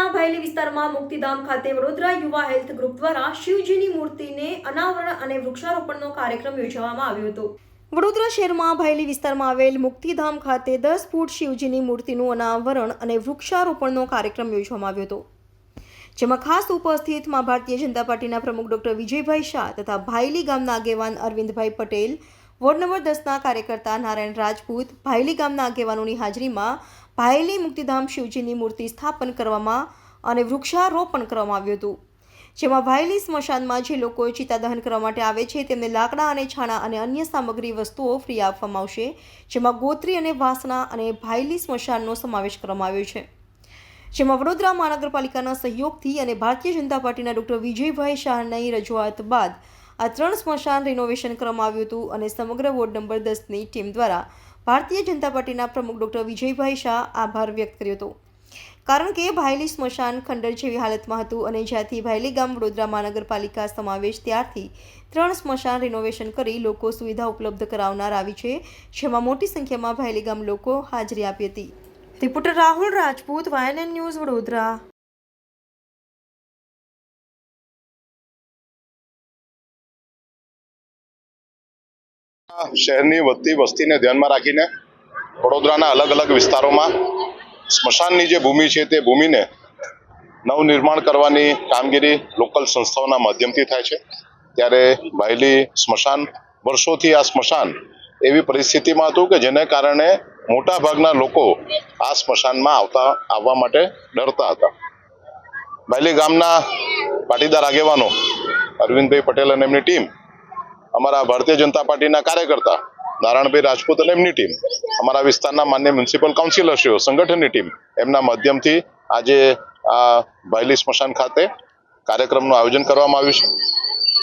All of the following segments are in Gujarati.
શહેરના ભાયલી વિસ્તારમાં મુક્તિધામ ખાતે વડોદરા યુવા હેલ્થ ગ્રુપ દ્વારા શિવજીની મૂર્તિને અનાવરણ અને વૃક્ષારોપણનો કાર્યક્રમ યોજવામાં આવ્યો હતો. વડોદરા શહેરમાં ભાયલી વિસ્તારમાં આવેલ મુક્તિધામ ખાતે દસ ફૂટ શિવજીની મૂર્તિનું અનાવરણ અને વૃક્ષારોપણનો કાર્યક્રમ યોજવામાં આવ્યો હતો. જેમાં ખાસ ઉપસ્થિત મા ભારતીય જનતા પાર્ટીના પ્રમુખ ડોક્ટર વિજયભાઈ શાહ તથા ભાયલી ગામના આગેવાન અરવિંદભાઈ પટેલ વોર્ડ નંબર દસના કાર્યકર્તા નારાયણ રાજપૂત ભાયલી ગામના આગેવાનોની હાજરીમાં ભાયલી મુક્તિધામ શિવજીની મૂર્તિ સ્થાપન કરવામાં અને વૃક્ષારોપણ કરવામાં આવ્યું હતું. જેમાં ભાયલી સ્મશાનમાં જે લોકો ચિતા દહન કરવા માટે આવે છે તેમને લાકડા અને છાણા અને અન્ય સામગ્રી વસ્તુઓ ફ્રી આપવામાં આવશે, જેમાં ગોત્રી અને વાસણા અને ભાયલી સ્મશાનનો સમાવેશ કરવામાં આવ્યો છે. જેમાં વડોદરા મહાનગરપાલિકાના સહયોગથી અને ભારતીય જનતા પાર્ટીના ડોક્ટર વિજયભાઈ શાહની રજૂઆત બાદ આ ત્રણ સ્મશાન રિનોવેશન કરવામાં આવ્યું હતું અને સમગ્ર વોર્ડ નંબર દસની ટીમ દ્વારા ભારતીય જનતા પાર્ટીના પ્રમુખ ડૉક્ટર વિજયભાઈ શાહ આભાર વ્યક્ત કર્યો હતો. કારણ કે ભાયલી સ્મશાન ખંડર જેવી હાલતમાં હતું અને જ્યાંથી ભાયલી ગામ વડોદરા મહાનગરપાલિકા સમાવેશ ત્યારથી ત્રણ સ્મશાન રિનોવેશન કરી લોકો સુવિધા ઉપલબ્ધ કરાવનાર આવી છે, જેમાં મોટી સંખ્યામાં ભાયલી ગામ લોકો હાજરી આપી હતી. Reporter Rahul Rajput YNN news Vadodara. શહેરની વધતી વસ્તીને ધ્યાનમાં રાખીને વડોદરાના અલગ અલગ વિસ્તારોમાં સ્મશાનની જે ભૂમિ છે તે ભૂમિને નવનિર્માણ કરવાની કામગીરી લોકલ સંસ્થાઓના માધ્યમથી થાય છે. ત્યારે ભાયલી સ્મશાન, વર્ષોથી આ સ્મશાન એવી પરિસ્થિતિમાં હતું કે જેને કારણે મોટા ભાગના લોકો આ સ્મશાનમાં આવતા, આવવા માટે ડરતા હતા. ભાયલી ગામના પાટીદાર આગેવાનો અરવિંદભાઈ પટેલ અને એમની ટીમ અમારા ભારતીય જનતા પાર્ટીના કાર્યકર્તા નારાયણભાઈ રાજપૂત અને એમની ટીમ, અમારા વિસ્તારના માન્ય મ્યુનિસિપલ કાઉન્સિલરશ્રીઓ, સંગઠનની ટીમ, એમના માધ્યમથી આજે આ ભાયલી સ્મશાન ખાતે કાર્યક્રમનું આયોજન કરવામાં આવ્યું છે.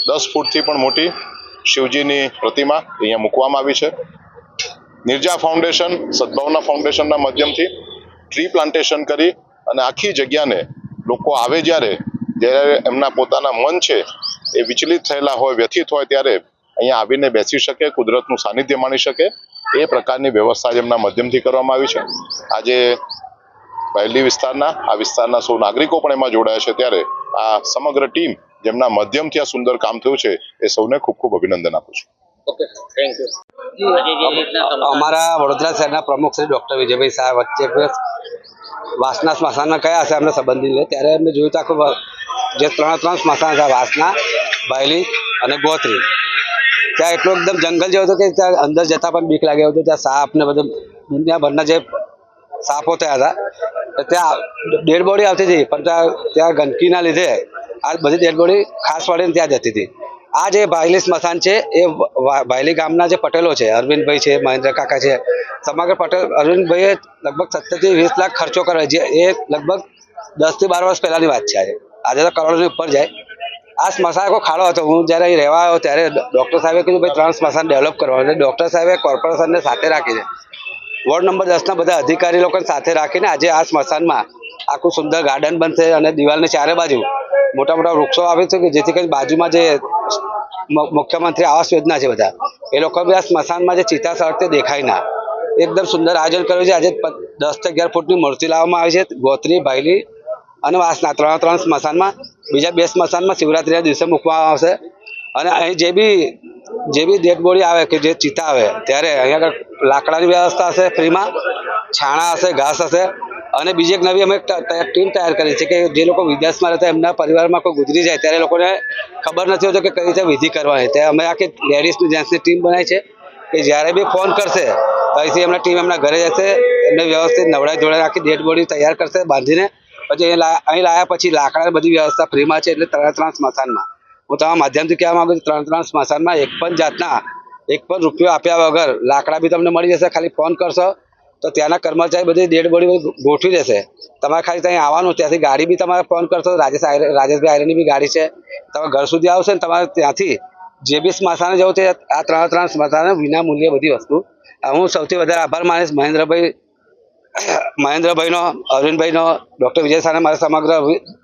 દસ ફૂટથી પણ મોટી શિવજીની પ્રતિમા અહીંયા મૂકવામાં આવી છે. નિર્જા ફાઉન્ડેશન, સદભાવના ફાઉન્ડેશનના માધ્યમથી ટ્રી પ્લાન્ટેશન કરી અને આખી જગ્યાને લોકો આવે જ્યારે જ્યારે એમના પોતાના મન છે એ વિચલિત થયેલા હોય, વ્યથિત હોય ત્યારે અહીંયા આવીને બેસી શકે કુદરતનું સાનિધ્ય માણી શકે. એ પ્રકારની વ્યવસ્થા જેમના માધ્યમથી કરવામાં આવી છે. આજે પહેલી વિસ્તારના આ વિસ્તારના સૌ નાગરિકો પણ એમાં જોડાયા છે ત્યારે આ સમગ્ર ટીમ જેમના માધ્યમથી આ સુંદર કામ થયું છે એ સૌને ખૂબ ખૂબ અભિનંદન આપું છું. ઓકે થેન્ક યુ આજે જે રીતના તમે અમારા વડોદરા શહેરના પ્રમુખ શ્રી ડૉક્ટર વિજયભાઈ શાહ વચ્ચે વાસના સ્મશાનમાં કયા હશે અમને સંબંધી લે ત્યારે અમે જોયું તો આખું જે ત્રણ ત્રણ સ્મશાન હતા વાસના ભાયલી અને ગોત્રી. ત્યાં એટલો એકદમ જંગલ જેવું હતું કે ત્યાં અંદર જતા પણ બીક લાગ્યો હતો. ત્યાં સાપ ને બધું દુનિયાભરના જે સાપો થયા હતા ત્યાં ડેડ બોડી આવતી હતી, પણ ત્યાં ત્યાં ગંદકીના લીધે આ બધી ડેડ બોડી ખાસ વાળીને ત્યાં જતી હતી. આ જે ભાયલી સ્મશાન છે, એ ભાયલી ગામના જે પટેલો છે, અરવિંદભાઈ છે, મહેન્દ્ર કાકા છે, સમગ્ર પટેલ, અરવિંદભાઈએ લગભગ સત્તરથી વીસ લાખ ખર્ચો કર્યો. છે એ લગભગ દસથી બાર વર્ષ પહેલાંની વાત છે આજે. આજે તો કરોડોની ઉપર જાય. આ સ્મશાન આખો ખાડો હતો. હું જ્યારે અહીં રહેવા આવ્યો ત્યારે ડૉક્ટર સાહેબે કીધું, ભાઈ, ત્રણ સ્મશાન ડેવલપ કરવા એટલે ડૉક્ટર સાહેબે કોર્પોરેશનને સાથે રાખીને વોર્ડ નંબર દસના બધા અધિકારી લોકોને સાથે રાખીને આજે આ સ્મશાનમાં આખું સુંદર ગાર્ડન બનશે અને દિવાલની ચારે બાજુ મોટા મોટા વૃક્ષો આવે છે કે જેથી કરીને બાજુમાં જે મુખ્યમંત્રી આવાસ યોજના છે બધા, એ લોકો બી આ સ્મશાનમાં જે ચિતા સળગતે દેખાય ના. એકદમ સુંદર આયોજન કર્યું છે. આજે દસથી અગિયાર ફૂટની મૂર્તિ લાવવામાં આવી છે. ગોત્રી ભાયલી અને વાસના ત્રણ ત્રણ સ્મશાનમાં બીજા બે સ્મશાનમાં શિવરાત્રિના દિવસે મૂકવામાં આવશે. અને અહીં જે બી જે બી ડેડ બોડી આવે કે જે ચિતા આવે, ત્યારે અહીંયા આગળ લાકડાની વ્યવસ્થા હશે ફ્રીમાં, છાણા હશે, ઘાસ હશે. અને બીજી એક નવી અમે ટીમ તૈયાર કરી છે કે જે લોકો વિદેશમાં રહેતા, એમના પરિવારમાં કોઈ ગુજરી જાય, ત્યારે લોકોને ખબર નથી હોતી કે કઈ રીતે વિધિ કરવાની ત્યારે અમે આખી લેડીઝની જેન્ટ્સની ટીમ બનાવી છે કે જ્યારે બી ફોન કરશે, તો અહીંથી એમના ટીમ એમના ઘરે જશે, એમને વ્યવસ્થિત નવડાઈ જોડાઈ આખી ડેડ બોડી તૈયાર કરશે, બાંધીને પછી અહીં લાયા પછી લાકડાની બધી વ્યવસ્થા ફ્રીમાં છે એટલે ત્રણ ત્રણ સ્મશાનમાં. હું તમારા માધ્યમથી કહેવા માંગુ છું, ત્રણ ત્રણ સ્મશાનમાં એક પણ જાતના, એક પણ રૂપિયો આપ્યા વગર લાકડા બી તમને મળી જશે. ખાલી ફોન કરશો તો ત્યાંના કર્મચારી બધી ડેડ બોડી ગોઠવી દેશે. તમારે ખાલી ત્યાં આવવાનું, ત્યાંથી ગાડી બી તમારે ફોન કરશો. રાજેશ રાજેશભાઈ આયરની બી ગાડી છે. તમે ઘર સુધી આવશે ને તમારે ત્યાંથી જે બી સ્મશાને જવું છે, આ ત્રણ ત્રણ સ્મશાને વિના મૂલ્યે બધી વસ્તુ. હું સૌથી વધારે આભાર માનીશ મહેન્દ્રભાઈ મહેન્દ્રભાઈનો અરવિંદભાઈનો ડૉક્ટર વિજય સાને મારા સમગ્ર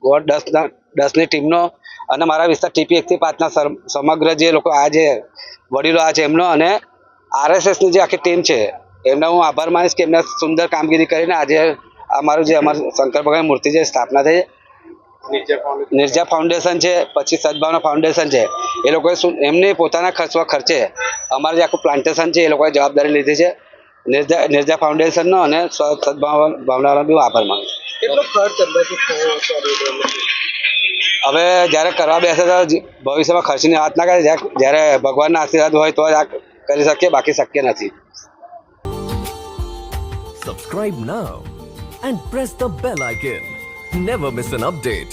વોર્ડ દસના દસની ટીમનો અને મારા વિસ્તાર ટીપી એકથી પાંચના સમગ્ર જે લોકો આ જે વડીલો આ છે એમનો અને આરએસએસની જે આખી ટીમ છે એમનો હું આભાર માનીશ કે એમને સુંદર કામગીરી કરીને આજે આ મારું જે અમારું શંકર ભગવાનની મૂર્તિ છે સ્થાપના થઈ નિર્જા ફાઉન્ડેશન. છે પછી સદભાવના ફાઉન્ડેશન છે એ લોકોએ એમને પોતાના ખર્ચવા ખર્ચે અમારું જે આખું પ્લાન્ટેશન છે એ લોકોએ જવાબદારી લીધી છે નિર્જા નિર્જા ફાઉન્ડેશનનો અને સ્વ- સદભાવના બી આભાર માનું કેટલો ખર્ચ? હવે જ્યારે કરવા બેસે તો ભવિષ્યમાં ખર્ચની વાત ના કરે જ્યારે ભગવાનના આશીર્વાદ હોય તો જ આ કરી શકીએ બાકી શક્ય નથી Subscribe now and press the bell icon never miss an update.